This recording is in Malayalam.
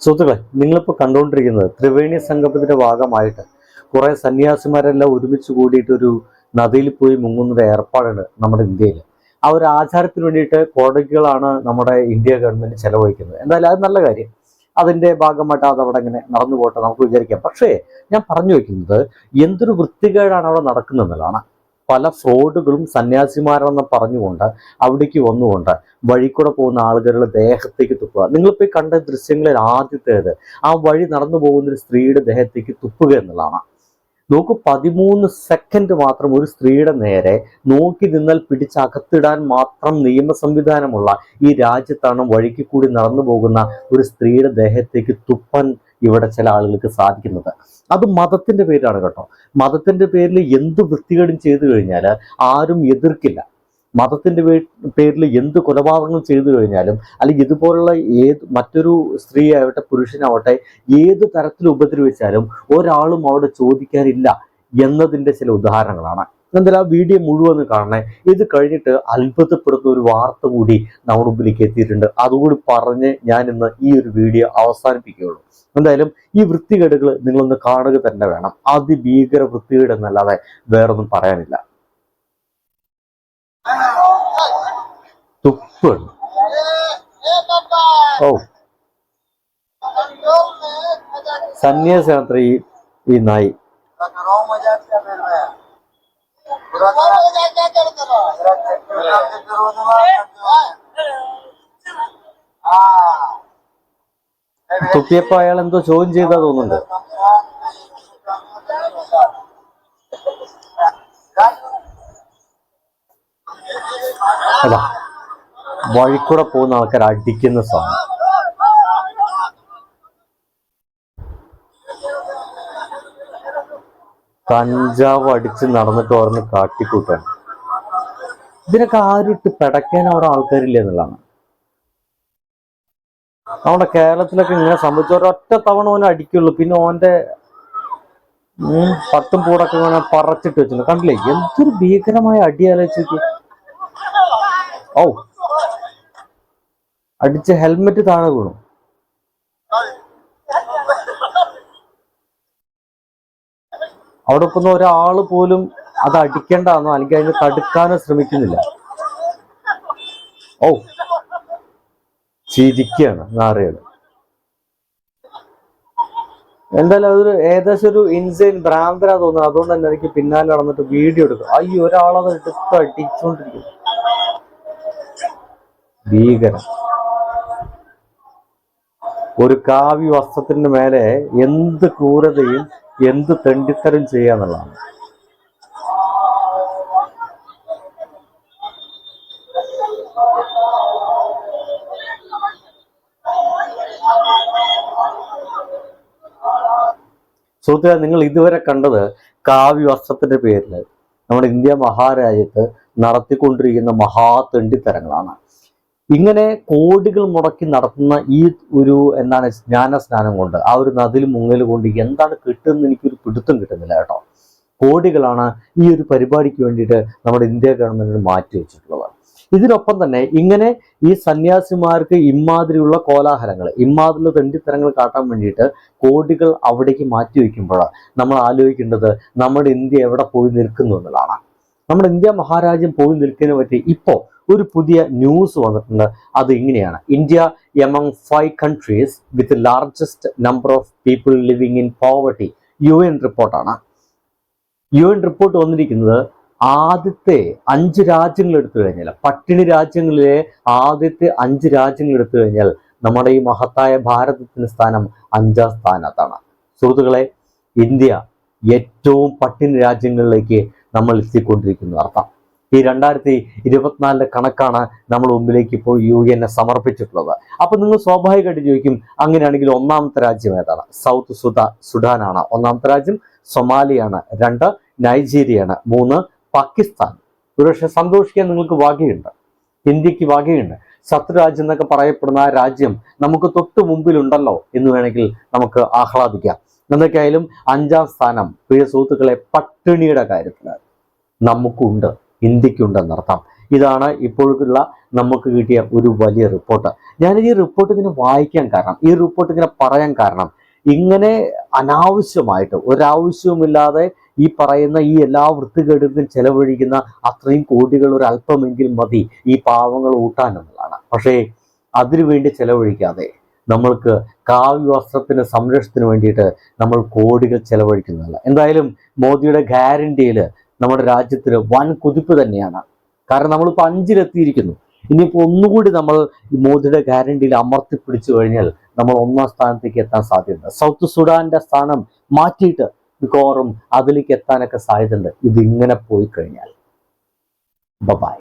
സുഹൃത്തുക്കളെ നിങ്ങളിപ്പോൾ കണ്ടുകൊണ്ടിരിക്കുന്നത് ത്രിവേണി സംഗമത്തിന്റെ ഭാഗമായിട്ട് കുറെ സന്യാസിമാരെല്ലാം ഒരുമിച്ച് കൂടിയിട്ട് ഒരു നദിയിൽ പോയി മുങ്ങുന്നൊരു ഏർപ്പാടാണ് നമ്മുടെ ഇന്ത്യയിൽ ആ ഒരു ആചാരത്തിന് വേണ്ടിയിട്ട് കോടതികളാണ് നമ്മുടെ ഇന്ത്യ ഗവൺമെന്റ് ചെലവഴിക്കുന്നത്. എന്തായാലും അത് നല്ല കാര്യം. അതിന്റെ ഭാഗമായിട്ട് അത് അവിടെ ഇങ്ങനെ നടന്നു പോട്ടെ നമുക്ക് വിചാരിക്കാം. പക്ഷേ ഞാൻ പറഞ്ഞു വയ്ക്കുന്നത് എന്തൊരു വൃത്തികേടാണ് അവിടെ നടക്കുന്നതെന്നുള്ളതാണ്. പല ഫ്രോഡുകളും സന്യാസിമാരാണെന്ന് പറഞ്ഞുകൊണ്ട് അവിടേക്ക് വന്നുകൊണ്ട് വഴിക്കൂടെ കൂടെ പോകുന്ന ആളുകളുടെ ദേഹത്തേക്ക് തുപ്പുക. നിങ്ങളിപ്പോൾ കണ്ട ദൃശ്യങ്ങളിൽ ആദ്യത്തേത് ആ വഴി നടന്നു പോകുന്ന ഒരു സ്ത്രീയുടെ ദേഹത്തേക്ക് തുപ്പുക എന്നുള്ളതാണ്. നോക്കൂ പതിമൂന്ന് സെക്കൻഡ് മാത്രം ഒരു സ്ത്രീയുടെ നേരെ നോക്കി നിന്നാൽ പിടിച്ചകത്തിടാൻ മാത്രം നിയമ സംവിധാനമുള്ള ഈ രാജ്യത്താണ് വഴിക്ക് കൂടി നടന്നു പോകുന്ന ഒരു സ്ത്രീയുടെ ദേഹത്തേക്ക് തുപ്പൻ ഇവിടെ ചില ആളുകൾക്ക് സാധിക്കുന്നത്. അത് മതത്തിന്റെ പേരാണ് കേട്ടോ. മതത്തിന്റെ പേരിൽ എന്ത് വൃത്തികേടും ചെയ്തു കഴിഞ്ഞാൽ ആരും എതിർക്കില്ല. മതത്തിന്റെ പേ- പേരിൽ എന്ത് കൊലപാതകങ്ങൾ ചെയ്തു കഴിഞ്ഞാലും അല്ലെങ്കിൽ ഇതുപോലുള്ള ഏത് മറ്റൊരു സ്ത്രീ ആവട്ടെ പുരുഷനാവട്ടെ ഏത് തരത്തിൽ ഉപദ്രവിച്ചാലും ഒരാളും അവിടെ ചോദിക്കാനില്ല എന്നതിന്റെ ചില ഉദാഹരണങ്ങളാണ്. എന്തായാലും ആ വീഡിയോ മുഴുവൻ കാണണേ. ഇത് കഴിഞ്ഞിട്ട് അത്ഭുതപ്പെടുന്ന ഒരു വാർത്ത കൂടി നമ്മുടെ മുമ്പിലേക്ക് എത്തിയിട്ടുണ്ട്. അതുകൂടി പറഞ്ഞ് ഞാൻ ഇന്ന് ഈ ഒരു വീഡിയോ അവസാനിപ്പിക്കുകയുള്ളൂ. എന്തായാലും ഈ വൃത്തികേടുകൾ നിങ്ങളൊന്ന് കാണുക തന്നെ വേണം. അതിഭീകര വൃത്തികേട് എന്നല്ലാതെ വേറൊന്നും പറയാനില്ല. തുപ്പാണ് ഓ സന്യാസിയാത്ര ഈ ഈ നായി. തുപ്പിയപ്പോ അയാൾ എന്തോ ചോദ്യം ചെയ്താ തോന്നുന്നുണ്ട്. അതാ വഴിക്കൂടെ പോകുന്ന ആൾക്കാർ അടിക്കുന്ന സാധനം കഞ്ചാവ് അടിച്ച് നടന്നിട്ട് ഓർന്ന് കാട്ടിക്കൂട്ടാണ്. ഇതിനൊക്കെ ആരിട്ട് പിടയ്ക്കാൻ അവിടെ ആൾക്കാരില്ല എന്നുള്ളതാണ്. നമ്മുടെ കേരളത്തിലൊക്കെ ഇങ്ങനെ സംഭവിച്ച ഒരൊറ്റ തവണ ഓനെ അടിക്കുള്ളൂ. പിന്നെ ഓന്റെ പത്തും പൂടൊക്കെ ഇങ്ങനെ പറച്ചിട്ട് വെച്ചിട്ടുണ്ട്. കണ്ടില്ലേ? എന്തൊരു ഭീകരമായ അടി ഓ അടിച്ച് ഹെൽമെറ്റ് താഴെ വീണു. അവിടെ നിൽക്കുന്ന ഒരാൾ പോലും അത് അടിക്കേണ്ടെന്നോ അല്ലെങ്കിൽ അതിനെ തടുക്കാനോ ശ്രമിക്കുന്നില്ല. ഓ ചിരിക്കുകയാണ് നാറികൾ എന്തായാലും അതൊരു ഏകദേശം ഒരു ഇൻസൈൻ ഭ്രാന്തരാ തോന്നുന്നത്. അതുകൊണ്ട് തന്നെ എനിക്ക് പിന്നാലെ നടന്നിട്ട് വീഡിയോ എടുക്കും. അയ്യോ ഒരാളത് എടുത്ത് അടിച്ചുകൊണ്ടിരിക്കും ഭീകരം ഒരു കാവ്യ വസ്ത്രത്തിന് മേലെ എന്ത് ക്രൂരതയും എന്ത് തെണ്ടിത്തരം ചെയ്യാന്നുള്ളതാണ് സുഹൃത്തുക്കളെ നിങ്ങൾ ഇതുവരെ കണ്ടത് കാവ്യ വസ്ത്രത്തിന്റെ പേരിൽ നമ്മുടെ ഇന്ത്യ മഹാരാജ്യത്ത് നടത്തിക്കൊണ്ടിരിക്കുന്ന മഹാതെണ്ടിത്തരങ്ങളാണ്. ഇങ്ങനെ കോടികൾ മുടക്കി നടത്തുന്ന ഈ ഒരു എന്താണ് ജ്ഞാന സ്നാനം കൊണ്ട് ആ ഒരു നദിൽ മുങ്ങൽ കൊണ്ട് എന്താണ് കിട്ടുന്നത് എനിക്കൊരു പിടുത്തം കിട്ടുന്നില്ല കേട്ടോ. കോടികളാണ് ഈ ഒരു പരിപാടിക്ക് വേണ്ടിയിട്ട് നമ്മുടെ ഇന്ത്യ ഗവൺമെന്റിന് മാറ്റി വെച്ചിട്ടുള്ളത്. ഇതിനൊപ്പം തന്നെ ഇങ്ങനെ ഈ സന്യാസിമാർക്ക് ഇമാതിരിയുള്ള കോലാഹലങ്ങൾ ഇമാതിരിയുള്ള തെണ്ടിത്തരങ്ങൾ കാട്ടാൻ വേണ്ടിയിട്ട് കോടികൾ അവിടേക്ക് മാറ്റി വയ്ക്കുമ്പോഴാണ് നമ്മൾ ആലോചിക്കേണ്ടത് നമ്മുടെ ഇന്ത്യ എവിടെ പോയി നിൽക്കുന്നു എന്നുള്ളതാണ്. നമ്മുടെ ഇന്ത്യ മഹാരാജ്യം പോയി നിൽക്കുന്നതിനെ പറ്റി ഇപ്പോൾ ഒരു പുതിയ ന്യൂസ് വന്നിട്ടുണ്ട്. അത് ഇങ്ങനെയാണ്. India among five countries with largest number of people living in poverty U N റിപ്പോർട്ടാണ് യു എൻ റിപ്പോർട്ട് വന്നിരിക്കുന്നത് ആദ്യത്തെ അഞ്ച് രാജ്യങ്ങൾ എടുത്തു കഴിഞ്ഞാൽ പട്ടിണി രാജ്യങ്ങളിലെ ആദ്യത്തെ അഞ്ച് രാജ്യങ്ങൾ എടുത്തു കഴിഞ്ഞാൽ നമ്മുടെ ഈ മഹത്തായ ഭാരതത്തിന് സ്ഥാനം അഞ്ചാം സ്ഥാനത്താണ്. സുഹൃത്തുക്കളെ ഇന്ത്യ ഏറ്റവും പട്ടിണി രാജ്യങ്ങളിലേക്ക് നമ്മൾ എത്തിക്കൊണ്ടിരിക്കുന്നു അർത്ഥം ഈ രണ്ടായിരത്തി ഇരുപത്തിനാലിലെ കണക്കാണ് നമ്മൾ മുമ്പിലേക്ക് ഇപ്പോൾ യു എന്നെ സമർപ്പിച്ചിട്ടുള്ളത്. അപ്പൊ നിങ്ങൾ സ്വാഭാവികമായിട്ട് ചോദിക്കും അങ്ങനെയാണെങ്കിൽ ഒന്നാമത്തെ രാജ്യം ഏതാണ്? സൗത്ത് സുഡാ സുഡാനാണ്. ഒന്നാമത്തെ രാജ്യം സൊമാലിയാണ്. രണ്ട് നൈജീരിയയാണ് മൂന്ന് പാകിസ്ഥാൻ. ഒരുപക്ഷെ സന്തോഷിക്കാൻ നിങ്ങൾക്ക് വകയുണ്ട്. ഇന്ത്യയ്ക്ക് വകയുണ്ട്. ശത്രുരാജ്യം എന്നൊക്കെ പറയപ്പെടുന്ന ആ രാജ്യം നമുക്ക് തൊട്ട് മുമ്പിലുണ്ടല്ലോ എന്ന് വേണമെങ്കിൽ നമുക്ക് ആഹ്ലാദിക്കാം. എന്തൊക്കെയായാലും അഞ്ചാം സ്ഥാനം. പ്രിയ സുഹൃത്തുക്കളെ പട്ടിണിയുടെ കാര്യത്തിൽ നമുക്കുണ്ട്. ഇന്ത്യക്കുണ്ടെന്നർത്ഥം. ഇതാണ് ഇപ്പോഴുള്ള നമുക്ക് കിട്ടിയ ഒരു വലിയ റിപ്പോർട്ട് ഞാൻ ഈ റിപ്പോർട്ട് ഇങ്ങനെ വായിക്കാൻ കാരണം ഈ റിപ്പോർട്ട് ഇങ്ങനെ പറയാൻ കാരണം ഇങ്ങനെ അനാവശ്യമായിട്ട് ഒരാവശ്യവുമില്ലാതെ ഈ പറയുന്ന ഈ എല്ലാ വൃത്തികേടുകളും ചെലവഴിക്കുന്ന അത്രയും കോടികൾ ഒരു അല്പമെങ്കിലും മതി ഈ പാവങ്ങൾ ഊട്ടാൻ എന്നുള്ളതാണ്. പക്ഷേ അതിനുവേണ്ടി ചെലവഴിക്കാതെ നമ്മൾക്ക് കാവ്യ വസ്ത്രത്തിന് സംരക്ഷണത്തിന് വേണ്ടിയിട്ട് നമ്മൾ കോടികൾ ചെലവഴിക്കുന്നതല്ല. എന്തായാലും മോദിയുടെ ഗ്യാരണ്ടിയിൽ നമ്മുടെ രാജ്യത്തിന് വൻ കുതിപ്പ് തന്നെയാണ്. കാരണം നമ്മളിപ്പോൾ അഞ്ചിലെത്തിയിരിക്കുന്നു. ഇനിയിപ്പോൾ ഒന്നുകൂടി നമ്മൾ ഈ മോദിയുടെ ഗ്യാരണ്ടിയിൽ അമർത്തി പിടിച്ചു കഴിഞ്ഞാൽ നമ്മൾ ഒന്നാം സ്ഥാനത്തേക്ക് എത്താൻ സാധ്യതയുണ്ട്. സൗത്ത് സുഡാന്റെ സ്ഥാനം മാറ്റിയിട്ട് മിക്കവാറും അതിലേക്ക് എത്താനൊക്കെ സാധ്യതയുണ്ട്. ഇതിങ്ങനെ പോയി കഴിഞ്ഞാൽ ബൈ